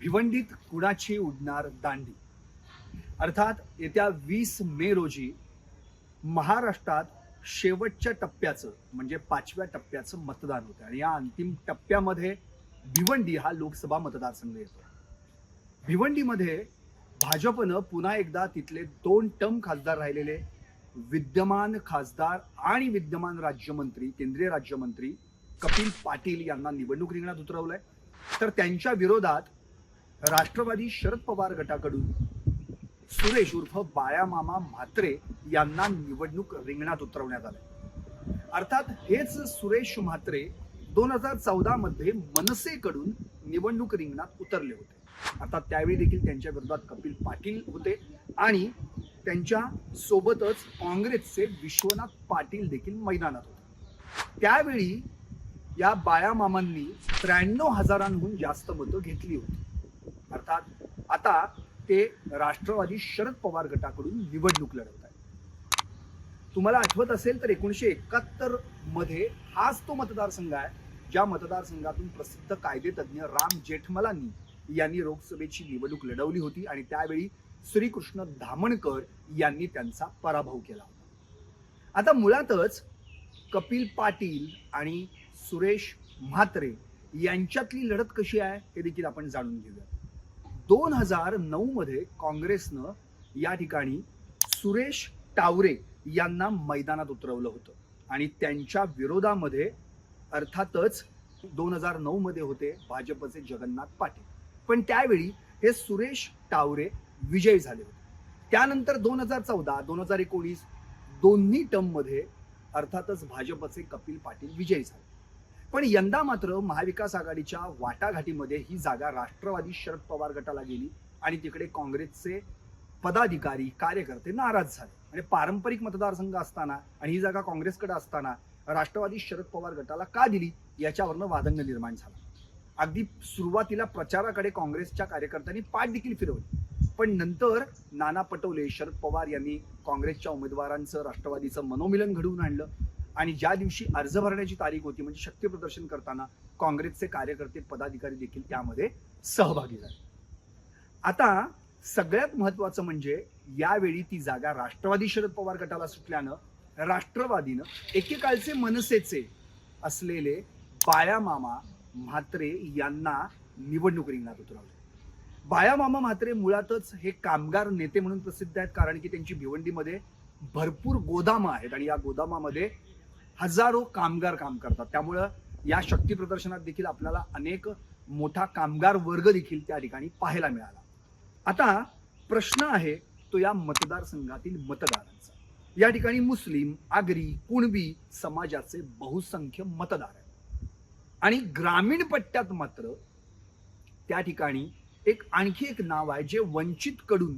भिवंडीत कुणाची उडणार दांडी? अर्थात येत्या वीस मे रोजी महाराष्ट्रात शेवटच्या टप्प्याचं म्हणजे पाचव्या टप्प्याचं मतदान होतं आणि या अंतिम टप्प्यामध्ये भिवंडी हा लोकसभा मतदारसंघ येतो भिवंडीमध्ये भाजपनं पुन्हा एकदा तिथले दोन टर्म खासदार राहिलेले विद्यमान खासदार आणि विद्यमान राज्यमंत्री केंद्रीय राज्यमंत्री कपिल पाटील यांना निवडणूक रिंगणात उतरवलंय. तर त्यांच्या विरोधात राष्ट्रवादी शरद पवार गटाकडून सुरेश उर्फ बाळामामा म्हात्रे यांना निवडणूक रिंगणात उतरवण्यात आले. अर्थात हेच सुरेश म्हात्रे दोन हजार चौदा मध्ये मनसेकडून निवडणूक रिंगणात उतरले होते. आता त्यावेळी देखील त्यांच्या विरोधात कपिल पाटील होते आणि त्यांच्या सोबतच काँग्रेसचे विश्वनाथ पाटील देखील मैदानात होते. त्यावेळी या बाळामामांनी त्र्याण्णव हजारांहून जास्त मतं घेतली होती. आता ते राष्ट्रवादी शरद पवार गटाकडून निवडणूक लढवत आहेत. तुम्हाला आठवत असेल तर एकोणीशे एकाहत्तरमध्ये हाच तो मतदारसंघ आहे ज्या मतदारसंघातून प्रसिद्ध कायदेतज्ञ राम जेठमलानी यांनी लोकसभेची निवडणूक लढवली होती आणि त्यावेळी श्रीकृष्ण धामणकर यांनी त्यांचा पराभव केला होता. आता मुळातच कपिल पाटील आणि सुरेश म्हात्रे यांच्यातली लढत कशी आहे हे देखील आपण जाणून घेऊया दोन हजार नऊ मध्ये काँग्रेसनं या ठिकाणी सुरेश टावरे यांना मैदानात उतरवलं होतं. आणि त्यांच्या विरोधामध्ये अर्थातच दोन हजार नऊ मध्ये होते भाजपचे जगन्नाथ पाटील. पण त्यावेळी हे सुरेश टावरे विजयी झाले होते. त्यानंतर दोन हजार चौदा दोन हजार एकोणीस दोन्ही टर्ममध्ये अर्थातच भाजपचे कपिल पाटील विजयी झाले. पण यंदा मात्र महाविकास आघाडीच्या वाटाघाटीमध्ये ही जागा राष्ट्रवादी शरद पवार गटाला गेली आणि तिकडे काँग्रेसचे पदाधिकारी कार्यकर्ते नाराज झाले. म्हणजे पारंपरिक मतदारसंघ असताना आणि ही जागा काँग्रेसकडे असताना राष्ट्रवादी शरद पवार गटाला का दिली? याच्यावरनं वादंग निर्माण झाला. अगदी सुरुवातीला प्रचाराकडे काँग्रेसच्या कार्यकर्त्यांनी पाठ देखील फिरवली. पण नंतर नाना पटोले शरद पवार यांनी काँग्रेसच्या उमेदवारांचं राष्ट्रवादीचं मनोमिलन घडवून आणलं. आणि ज्या दिवशी अर्ज भरण्याची तारीख होती म्हणजे शक्ती प्रदर्शन करताना काँग्रेसचे कार्यकर्ते पदाधिकारी देखील त्यामध्ये सहभागी झाले. आता सगळ्यात महत्वाचं म्हणजे यावेळी ती जागा राष्ट्रवादी शरद पवार गटाला सुटल्यानं राष्ट्रवादीनं एकेकाळचे मनसेचे असलेले बायामामा म्हात्रे यांना निवडणूक रिंगणात उतरवले. बायामामा म्हात्रे मुळातच हे कामगार नेते म्हणून प्रसिद्ध आहेत कारण की त्यांची भिवंडीमध्ये भरपूर गोदामं आहेत आणि या गोदामामध्ये हजारो कामगार काम करतात. त्यामुळं या शक्ती प्रदर्शनात देखील आपल्याला अनेक मोठा कामगार वर्ग देखील त्या ठिकाणी पाहायला मिळाला. आता प्रश्न आहे तो या मतदारसंघातील मतदारांचा. या ठिकाणी मुस्लिम आगरी कुणबी समाजाचे बहुसंख्य मतदार आहेत. आणि ग्रामीण पट्ट्यात मात्र त्या ठिकाणी एक आणखी एक नाव आहे जे वंचित कडून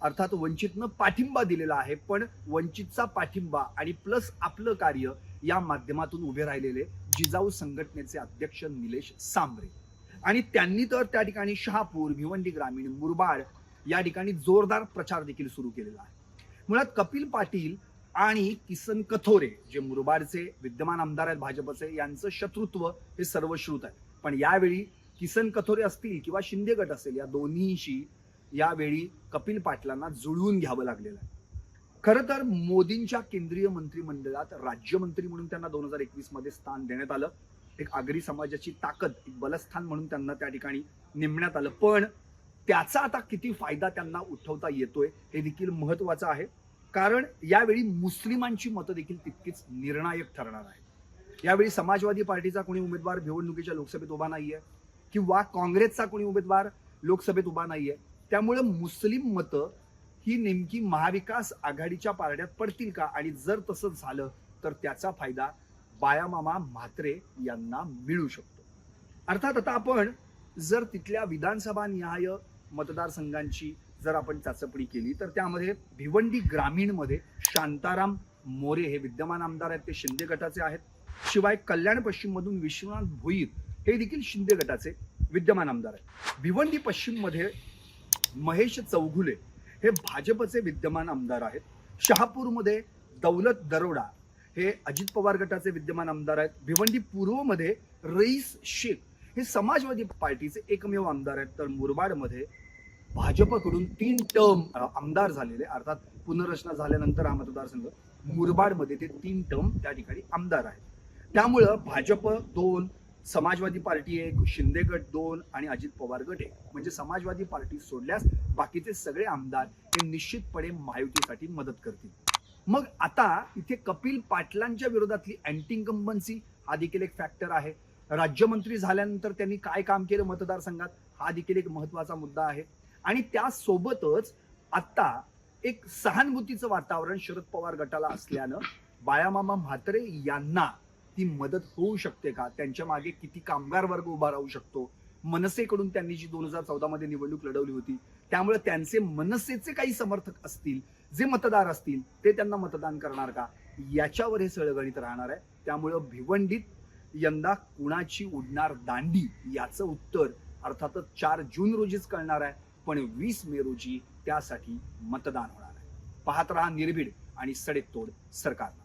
अर्थात वंचितनं पाठिंबा दिलेला आहे पण वंचितचा पाठिंबा आणि प्लस आपलं कार्य या माध्यमातून उभे राहिलेले जिजाऊ संघटनेचे अध्यक्ष निलेश सांबरे आणि त्यांनी तर त्या ठिकाणी शहापूर भिवंडी ग्रामीण मुरबाड या ठिकाणी जोरदार प्रचार देखील सुरू केलेला आहे. मुळात कपिल पाटील आणि किसन कथोरे जे मुरबाडचे विद्यमान आमदार आहेत भाजपचे यांचं शत्रुत्व हे सर्वश्रुत आहे. पण यावेळी किसन कथोरे असतील किंवा शिंदे गट असेल या दोन्हीशी यावेळी कपिल पाटलांना जुळवून घ्यावं लागलेलं आहे. खरं तर मोदींच्या केंद्रीय मंत्रिमंडळात राज्यमंत्री म्हणून त्यांना दोन हजार एकवीसमध्ये स्थान देण्यात आलं. एक आगरी समाजाची ताकद एक बलस्थान म्हणून त्यांना त्या ठिकाणी नेमण्यात आलं. पण त्याचा आता किती फायदा त्यांना उठवता येतोय हे देखील महत्वाचं आहे. कारण यावेळी मुस्लिमांची मतं देखील तितकीच निर्णायक ठरणार आहे यावेळी समाजवादी पार्टीचा कोणी उमेदवार निवडणुकीच्या लोकसभेत उभा नाहीये किंवा काँग्रेसचा कोणी उमेदवार लोकसभेत उभा नाहीये. त्यामुळे मुस्लिम मतं ही नेमकी महाविकास आघाडीच्या पारड्यात पडतील का? आणि जर तसं झालं तर त्याचा फायदा बायामामा म्हात्रे यांना मिळू शकतो. अर्थात आता आपण जर तिथल्या विधानसभा निहाय मतदारसंघांची जर आपण चाचपणी केली तर त्यामध्ये भिवंडी ग्रामीणमध्ये शांताराम मोरे हे विद्यमान आमदार आहेत ते शिंदे गटाचे आहेत. शिवाय कल्याण पश्चिममधून विश्वनाथ भोईर हे देखील शिंदे गटाचे विद्यमान आमदार आहेत. भिवंडी पश्चिममध्ये महेश चौघुले हे भाजपचे विद्यमान आमदार आहेत. शहापूरमध्ये दौलत दरोडा हे अजित पवार गटाचे विद्यमान आमदार आहेत. भिवंडी पूर्वमध्ये रईस शेख हे समाजवादी पार्टीचे एकमेव आमदार आहेत. तर मुरबाडमध्ये भाजपकडून तीन टर्म आमदार झालेले अर्थात पुनर्रचना झाल्यानंतर हा मतदारसंघ मुरबाडमध्ये ते तीन टर्म त्या ठिकाणी आमदार आहेत. त्यामुळं भाजप दोन समाजवादी पार्टी एक शिंदे गट दोन आणि अजित पवार गट एक. म्हणजे समाजवादी पार्टी सोडल्यास बाकीचे सगळे आमदार हे निश्चितपणे महायुतीसाठी मदत करतील. मग आता इथे कपिल पाटलांच्या विरोधातली अँटी इन्कम्बन्सी हा देखील एक फॅक्टर आहे. राज्यमंत्री झाल्यानंतर त्यांनी काय काम केलं मतदारसंघात? हा देखील एक महत्त्वाचा मुद्दा आहे. आणि त्यासोबतच आता एक सहानुभूतीचं वातावरण शरद पवार गटाला असल्यानं बाळामामा म्हात्रे यांना ती मदत होऊ शकते का? त्यांच्या मागे किती कामगार वर्ग उभा राहू शकतो? मनसेकडून त्यांनी जी दोन हजार चौदा मध्ये निवडणूक लढवली होती त्यामुळे त्यांचे मनसेचे काही समर्थक असतील जे मतदार असतील ते त्यांना मतदान करणार का? याच्यावर हे सळगणित राहणार आहे. त्यामुळं भिवंडीत यंदा कुणाची उडणार दांडी याचं उत्तर अर्थातच चार जून रोजीच कळणार आहे पण वीस मे रोजी त्यासाठी मतदान होणार आहे. पाहत रहा निर्भीड आणि सडेतोड सरकारला